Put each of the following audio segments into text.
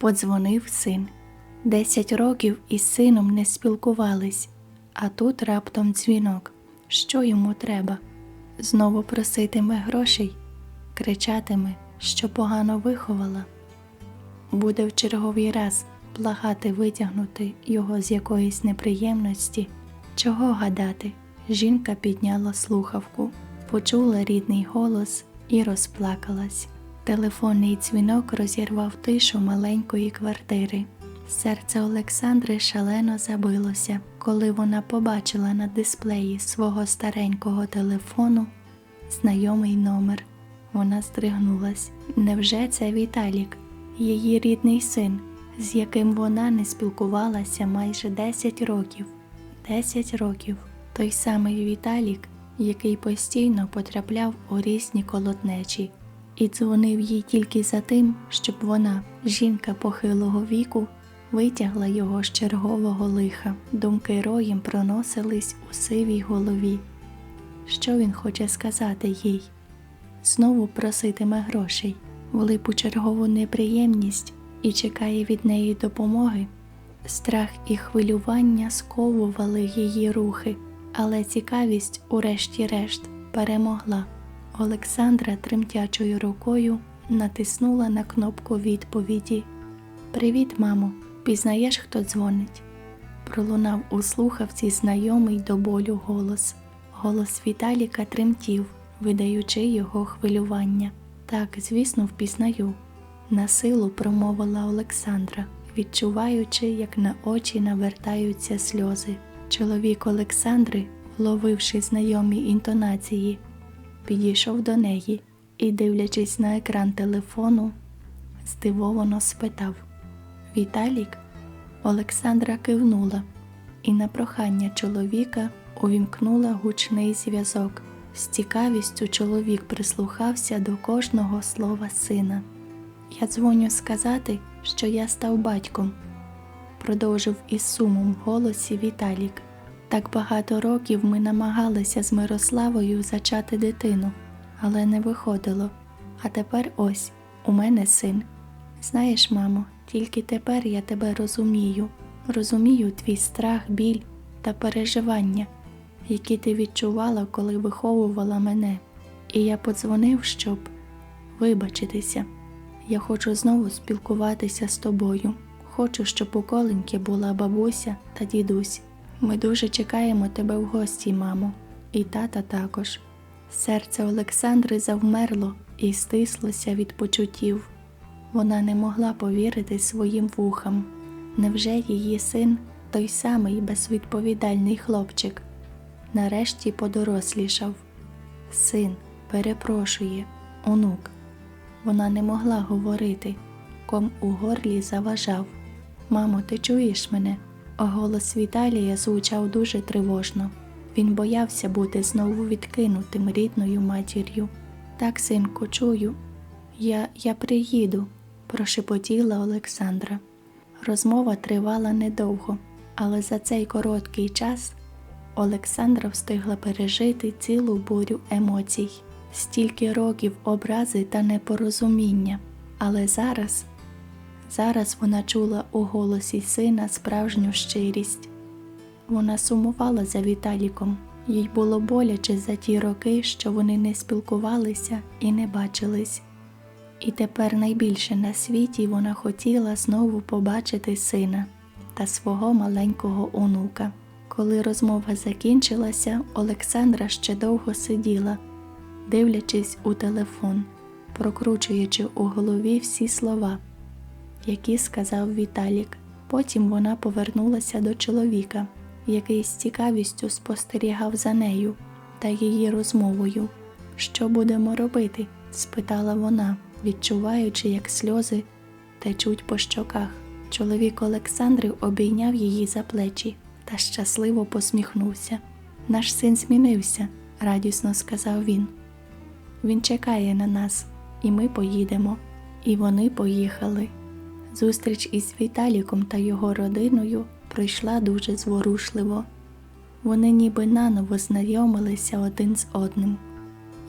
Подзвонив син. Десять років із сином не спілкувались, а тут раптом дзвінок. Що йому треба? Знову проситиме грошей, кричатиме, що погано виховала. Буде в черговий раз благати витягнути його з якоїсь неприємності. Чого гадати? Жінка підняла слухавку, почула рідний голос і розплакалась. Телефонний дзвінок розірвав тишу маленької квартири. Серце Олександри шалено забилося, коли вона побачила на дисплеї свого старенького телефону знайомий номер. Вона стригнулась. Невже це Віталік, її рідний син, з яким вона не спілкувалася майже 10 років? 10 років. Той самий Віталік, який постійно потрапляв у різні колотнечі, і дзвонив їй тільки за тим, щоб вона, жінка похилого віку, витягла його з чергового лиха. Думки роєм проносились у сивій голові. Що він хоче сказати їй? Знову проситиме грошей, влип чергову неприємність і чекає від неї допомоги. Страх і хвилювання сковували її рухи, але цікавість, урешті-решт, перемогла. Олександра тремтячою рукою натиснула на кнопку відповіді. Привіт, мамо, пізнаєш, хто дзвонить? Пролунав у слухавці знайомий до болю голос. Голос Віталіка тремтів, видаючи його хвилювання. Так, звісно, впізнаю. На силу промовила Олександра, відчуваючи, як на очі навертаються сльози. Чоловік Олександри, вловивши знайомі інтонації, підійшов до неї і, дивлячись на екран телефону, здивовано спитав Віталік? Олександра кивнула і на прохання чоловіка увімкнула гучний зв'язок. З цікавістю чоловік прислухався до кожного слова сина. Я дзвоню сказати, що я став батьком, продовжив із сумом в голосі Віталік. Так багато років ми намагалися з Мирославою зачати дитину, але не виходило. А тепер ось у мене син. Знаєш, мамо, тільки тепер я тебе розумію, розумію твій страх, біль та переживання, які ти відчувала, коли виховувала мене. І я подзвонив, щоб вибачитися. Я хочу знову спілкуватися з тобою. Хочу, щоб у коленьки була бабуся та дідусь. Ми дуже чекаємо тебе в гості, мамо, і тата також. Серце Олександри завмерло і стислося від почуттів. Вона не могла повірити своїм вухам. Невже її син той самий безвідповідальний хлопчик? Нарешті подорослішав. Син перепрошує, онук. Вона не могла говорити, ком у горлі заважав. Мамо, ти чуєш мене? Голос Віталія звучав дуже тривожно. Він боявся бути знову відкинутим рідною матір'ю. Так, синку, чую. Я, я приїду, прошепотіла Олександра. Розмова тривала недовго, але за цей короткий час Олександра встигла пережити цілу бурю емоцій, стільки років образи та непорозуміння. Але зараз, зараз вона чула у голосі сина справжню щирість. Вона сумувала за Віталіком, їй було боляче за ті роки, що вони не спілкувалися і не бачились. І тепер найбільше на світі вона хотіла знову побачити сина та свого маленького онука. Коли розмова закінчилася, Олександра ще довго сиділа, дивлячись у телефон, прокручуючи у голові всі слова, які сказав Віталік. Потім вона повернулася до чоловіка, який з цікавістю спостерігав за нею та її розмовою. Що будемо робити? спитала вона, відчуваючи, як сльози течуть по щоках. Чоловік Олександри обійняв її за плечі та щасливо посміхнувся. Наш син змінився, радісно сказав він. Він чекає на нас, і ми поїдемо. І вони поїхали. Зустріч із Віталіком та його родиною пройшла дуже зворушливо. Вони ніби наново знайомилися один з одним.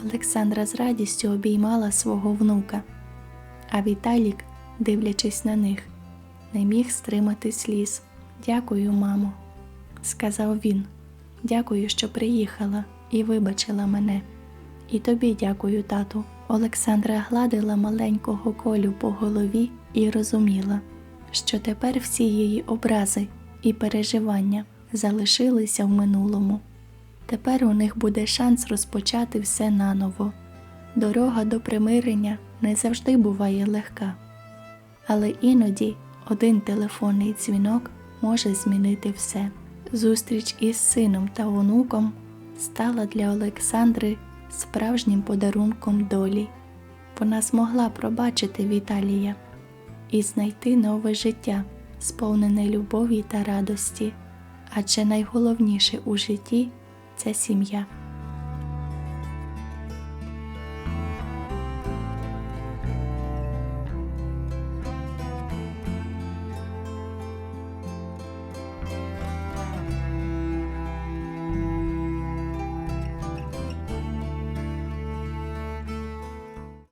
Олександра з радістю обіймала свого внука, а Віталік, дивлячись на них, не міг стримати сліз. Дякую, мамо, сказав він. Дякую, що приїхала і вибачила мене. І тобі дякую, тату. Олександра гладила маленького колю по голові і розуміла, що тепер всі її образи і переживання залишилися в минулому. Тепер у них буде шанс розпочати все наново. Дорога до примирення не завжди буває легка, але іноді один телефонний дзвінок може змінити все. Зустріч із сином та онуком стала для Олександри справжнім подарунком долі. Вона змогла пробачити Віталія і знайти нове життя, сповнене любові та радості, адже найголовніше у житті це сім'я.